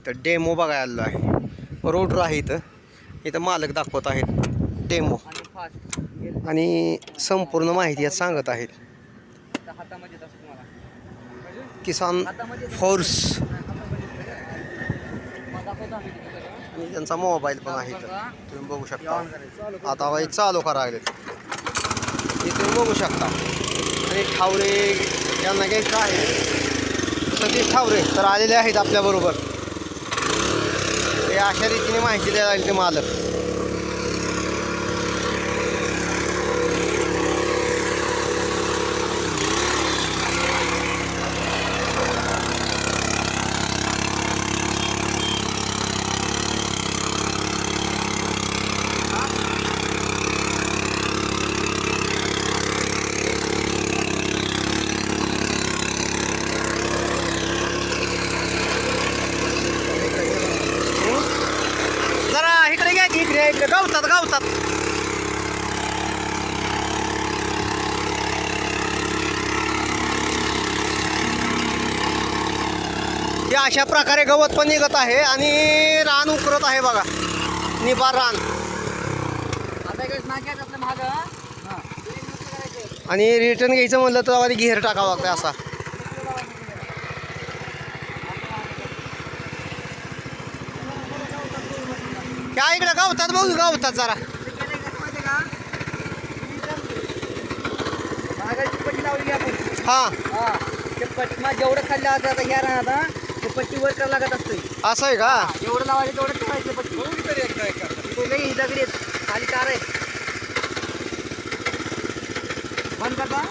इथं डेमो बघायला आलेलो आहे. रोटर आहे इथं. इथं मालक दाखवत आहेत. डेमो आणि संपूर्ण माहिती यात सांगत आहेत. किसान फोर्स. आणि त्यांचा मोबाईल पण आहे तुम्ही बघू शकता. आता बाई चालू करा हे तुम्ही बघू शकता. आणि ठावरे यांना घ्यायचं आहे. सतीश ठावरे तर आलेले आहेत आपल्याबरोबर अशा रीतीने माहिती द्यायला लागली ते मालक जरा इकडे घ्या की इकडे गावतात गावतात. हे अशा प्रकारे गवत पण निघत आहे आणि रान उकरत आहे बघा. निबार रान. हां आणि रिटर्न घ्यायचं म्हणलं तर आधी घेर टाकावा लागतं असा. काय इकडे गावतात बघू गावतात जरा. हा. हा. ते पट्टी जेवढं खाल्लं आता ह्या ते पट्टी वर लागत असते असं आहे का? जेवढं लावायचं तेवढं ठेवायचं पट्टी. तरी एकदा नाही दगडी आहेत खाली तार आहे बंद करता